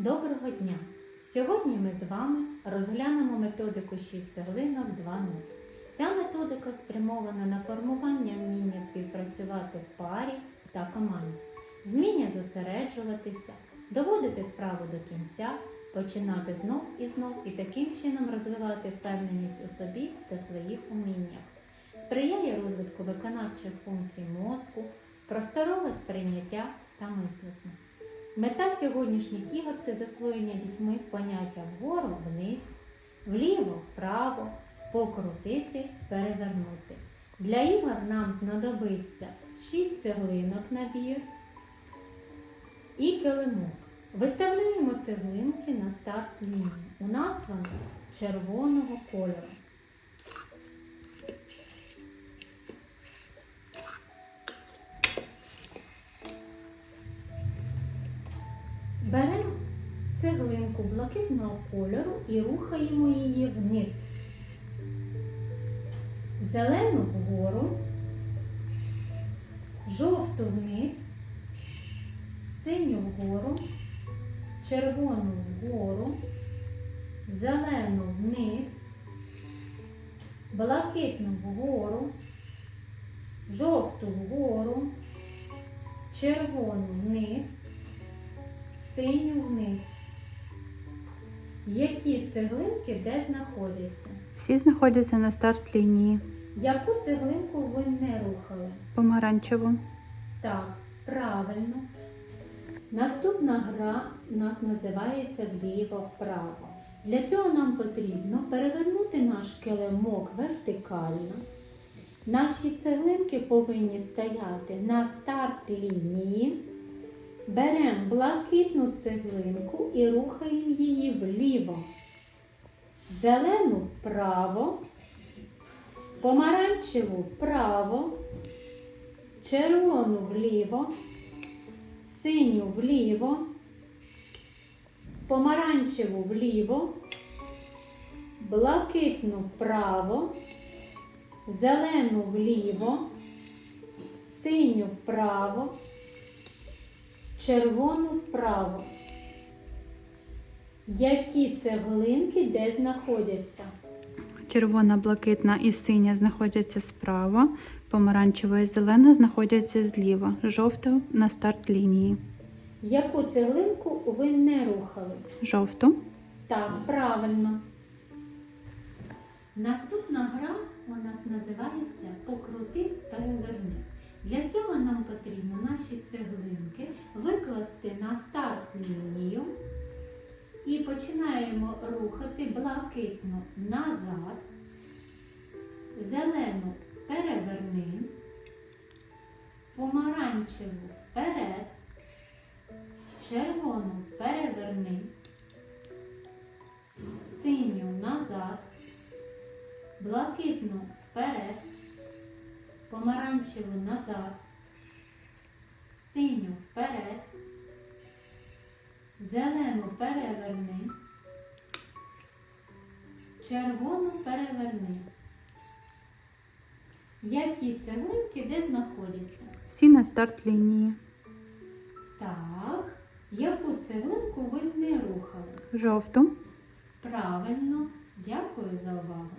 Доброго дня! Сьогодні ми з вами розглянемо методику 6 цеглинок 2.0. Ця методика спрямована на формування вміння співпрацювати в парі та команді, вміння зосереджуватися, доводити справу до кінця, починати знов і знов і таким чином розвивати впевненість у собі та своїх уміннях. Сприяє розвитку виконавчих функцій мозку, просторове сприйняття та мислення. Мета сьогоднішніх ігор це засвоєння дітьми поняття вгору, вниз, вліво, вправо, покрутити, перевернути. Для ігор нам знадобиться 6 цеглинок набір і килимок. Виставляємо цеглинки на старт лінії. У нас вони червоного кольору. Беремо цеглинку блакитного кольору і рухаємо її вниз. Зелену вгору, жовту вниз, синю вгору, червону вгору, зелену вниз, блакитну вгору, жовту вгору, червону вниз синю вниз. Які цеглинки де знаходяться? Всі знаходяться на старт лінії. Яку цеглинку ви не рухали? Помаранчеву. Так, правильно. Наступна гра у нас називається вліво-вправо. Для цього нам потрібно перевернути наш килимок вертикально. Наші цеглинки повинні стояти на старт лінії. Беремо блакитну цеглинку і рухаємо її вліво. Зелену вправо, помаранчеву вправо, червону вліво, синю вліво, помаранчеву вліво, блакитну вправо, зелену вліво, синю вправо червону вправо. Які цеглинки де знаходяться? Червона, блакитна і синя знаходяться справа, помаранчева і зелена знаходяться зліва, жовта на старт лінії. Яку цеглинку ви не рухали? Жовту. Так, правильно. Наступна гра у нас називається Покрути переверни. Для цього нам потрібно наші цеглинки викласти на старт лінію і починаємо рухати блакитну назад, зелену переверни, помаранчеву вперед, червону переверни, синю назад, блакитну вперед помаранчеву назад, синю вперед, зелену переверни, червону переверни. Які цеглинки де знаходяться? Всі на старт лінії. Так, яку цеглинку ви не рухали? Жовту. Правильно, дякую за увагу.